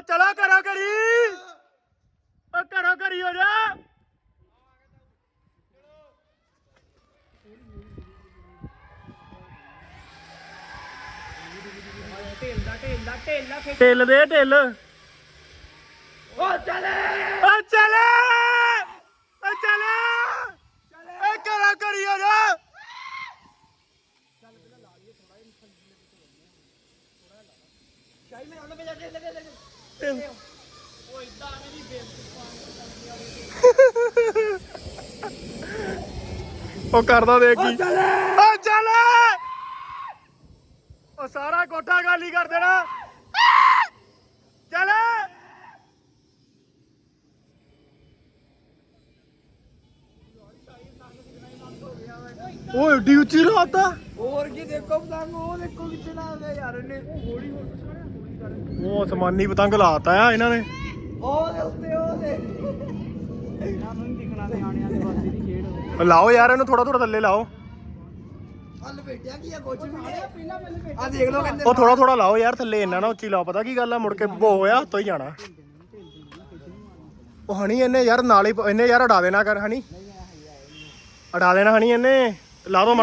ਚਲੋ ਕਰੋ ਕਰੀ ਓ ਕਰੋ ਕਰੀ ਹੋ ਜਾ। ਢੇਲਾ ਢੇਲਾ ਢੇਲਾ ਖਿੱਚ ਢਿੱਲ ਦੇ ਢਿੱਲ। ਓ ਚਲੇ। ਓ ਚਲੇ। ਓ ਚਲੇ। ਓ ਕਰੋ ਕਰੀ ਹੋ ਜਾ। ਸ਼ਾਈ ਮੈਂ ਉਹਨਾਂ ਵਿੱਚ ਢੇਲੇ ਢੇਲੇ ਢਿੱਲ। ਓ ਇਦਾਂ ਮੇਰੀ ਬੇਇੱਜ਼ਤੀ ਉਹ ਕਰਦਾ ਦੇਖ ਕੀ। ਚਲੇ। ਓ ਚਲੇ। ਸਾਰਾ ਕੋਠਾ ਗਾਲੀ ਕਰ ਦੇਣਾ। ਚਲੇ। ਓਏ ਏਡੀ ਉੱਚੀ ਹੋਰ ਕੀ ਦੇਖੋ ਪਤੰਗ ਉਹ ਦੇਖੋ ਕਿੱਥੇ ਲਾਉਂਦੇ ਯਾਰ ਇਹਨੇ। ਹੌਲੀ ਹੌਲੀ ਉਹ ਅਸਮਾਨੀ ਪਤੰਗ ਲਾਤਾ ਆ ਇਹਨਾਂ ਨੇ। ਉਹ ਦੇ ਉੱਤੇ ਉਹ ਦੇ ਇਹਨਾਂ ਨੂੰ ਨਹੀਂ ਦਿਖਣਾ ਨਿਆਣਿਆਂ ਦੇ ਵਾਸਤੇ ਦੀ ਖੇਡ ਉਹ ਲਾਓ ਯਾਰ ਇਹਨੂੰ ਥੋੜਾ ਥੋੜਾ ਥੱਲੇ ਲਾਓ। ਹੱਲ ਬੇਟਿਆ ਕੀ ਆ ਕੁਝ ਵੀ ਨਹੀਂ। ਆ ਦੇਖ ਲਓ ਕਹਿੰਦੇ ਉਹ ਥੋੜਾ ਥੋੜਾ ਲਾਓ ਯਾਰ ਥੱਲੇ ਇੰਨਾ ਨਾ ਉੱਚੀ ਲਾਓ ਪਤਾ ਕੀ ਗੱਲ ਆ ਮੁੜ ਕੇ ਭੋ ਹੋਇਆ ਉੱਤੋਂ ਹੀ ਜਾਣਾ। ਉਹ ਹਣੀ ਇਹਨੇ ਯਾਰ ਨਾਲ ਇਹਨੇ ਯਾਰ ਉਡਾ ਦੇਣਾ ਕਰ ਹਣੀ। ਉਡਾ ਦੇਣਾ ਹਣੀ ਇਹਨੇ ਲਾ ਦੋ ਮਾੜਾ